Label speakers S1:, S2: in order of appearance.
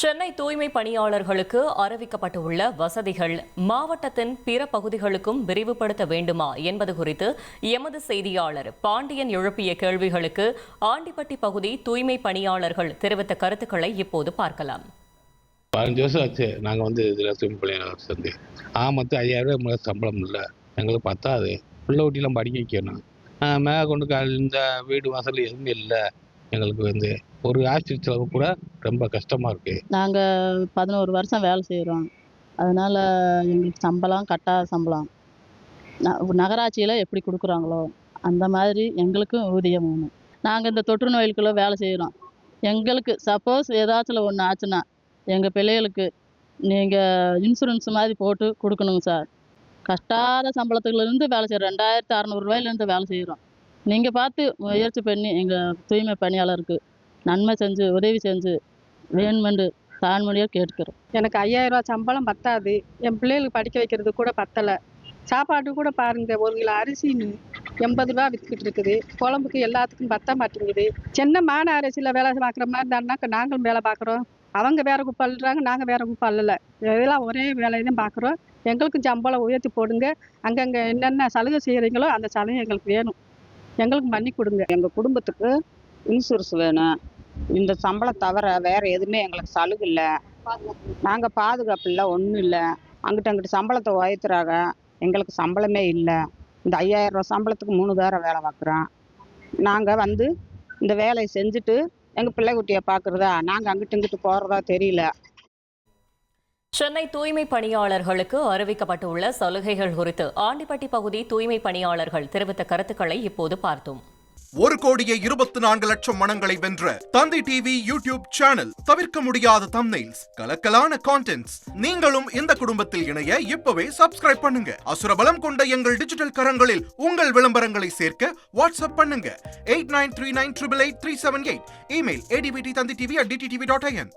S1: சென்னை தூய்மை பணியாளர்களுக்கு அறிவிக்கப்பட்டுள்ள வசதிகள் மாவட்டத்தின் பிற பகுதிகளுக்கும் விரிவுபடுத்த வேண்டுமா என்பது குறித்து எமது செய்தியாளர் பாண்டியன் எழுப்பிய கேள்விகளுக்கு ஆண்டிப்பட்டி பகுதி தூய்மை பணியாளர்கள் தெரிவித்த கருத்துக்களை இப்போது பார்க்கலாம்.
S2: பதினஞ்சு வருஷம் ஆச்சு. நாங்கள் வந்து இதில் தூய்மை பணியாளர் சேர்ந்து ஆமத்து ஐயாயிரம் ரூபாய் சம்பளம் இல்லை. எங்களுக்கு பத்தாது. பிள்ளை ஊட்டிலாம் படிக்க வைக்கணும். ஆஹ் மேலே கொண்டு கால் இந்த வீடு வாசல் எதுவுமே இல்லை. எங்களுக்கு வந்து ஒரு ஆஸ்பத்திரி செலவு கூட ரொம்ப கஷ்டமாக இருக்குது
S3: நாங்கள் பதினோரு வருஷம் வேலை செய்கிறோம் அதனால் எங்களுக்கு சம்பளம் கட்டாத சம்பளம். ந நகராட்சியில் எப்படி கொடுக்குறாங்களோ அந்த மாதிரி எங்களுக்கும் ஊதியம் வேணும். நாங்கள் இந்த தொற்று நோய்களுக்குள்ள வேலை செய்கிறோம் எங்களுக்கு சப்போஸ் ஏதாச்சும் ஒன்று ஆச்சுன்னா எங்கள் பிள்ளைகளுக்கு நீங்கள் இன்சூரன்ஸ் மாதிரி போட்டு கொடுக்கணுங்க சார். கஷ்டாத சம்பளத்துலேருந்து வேலை செய்கிறோம் ரெண்டாயிரத்து அறநூறுவாயிலேருந்து வேலை செய்கிறோம் நீங்கள் பார்த்து முயற்சி பண்ணி எங்கள் தூய்மை பணியாளருக்கு நன்மை செஞ்சு உதவி செஞ்சு வேணுமென்று தாழ்மொழியாக கேட்கிறோம்
S4: எனக்கு ஐயாயிரம் ரூபா சம்பளம் பத்தாது. என் பிள்ளைகளுக்கு படிக்க வைக்கிறது கூட பத்தலை. சாப்பாடு கூட பாருங்க ஒரு கிலோ அரிசி எண்பது ரூபா வித்துக்கிட்டு இருக்குது. குழம்புக்கு எல்லாத்துக்கும் பத்த மாட்டேங்குது. சின்ன மான அரிசியில் வேலை பார்க்குற மாதிரி இருந்தாருனாக்கா நாங்களும் வேலை பார்க்குறோம். அவங்க வேற குப்பாளுறாங்க நாங்கள் வேற குப்பை இதெல்லாம் ஒரே வேலையை தான் பார்க்குறோம். எங்களுக்கும் சம்பளம் உயர்த்தி போடுங்க. அங்கங்கே என்னென்ன சலுகை செய்கிறீங்களோ அந்த சலுகை எங்களுக்கு வேணும். எங்களுக்கு பண்ணி கொடுங்க.
S5: எங்கள் குடும்பத்துக்கு இன்சூரன்ஸ் வேணும். இந்த சம்பளம் தவிர வேற எதுவுமே எங்களுக்கு சலுகை இல்லை. நாங்கள் பாதுகாப்பு இல்லை ஒன்றும் இல்லை. அங்கிட்ட அங்கிட்ட சம்பளத்தை உயர்த்துறாங்க. எங்களுக்கு சம்பளமே இல்லை. இந்த ஐயாயிரம் ரூபா சம்பளத்துக்கு மூணு பேரை வேலை பார்க்குறோம். நாங்கள் வந்து இந்த வேலையை செஞ்சுட்டு எங்கள் பிள்ளைக்குட்டியை பார்க்குறதா? நாங்கள் அங்கிட்டு இங்கிட்டு போகிறதா தெரியல.
S1: சென்னை தூய்மை பணியாளர்களுக்கு அறிவிக்கப்பட்டுள்ள சலுகைகள் குறித்து ஆண்டிப்பட்டி பகுதி தூய்மை பணியாளர்கள் தெரிவித்த கருத்துக்களை இப்போது பார்த்தோம்.
S6: ஒரு கோடியே இருபத்தி நான்கு லட்சம் மனங்களை வென்ற தந்தை டிவி யூடியூப் சேனல் தவிர்க்க முடியாத தம்னைல்ஸ் கலக்கலான கான்டென்ட்ஸ் நீங்களும் இந்த குடும்பத்தில் இணைய இப்பவே சப்ஸ்கிரைப் பண்ணுங்க. அசுரபலம் கொண்ட எங்கள் டிஜிட்டல் கரங்களில் உங்கள் விளம்பரங்களை சேர்க்க வாட்ஸ்அப் பண்ணுங்க. Eight nine three nine triple eight three seven eight email ADBD Thanthi TV at DTTV dot IN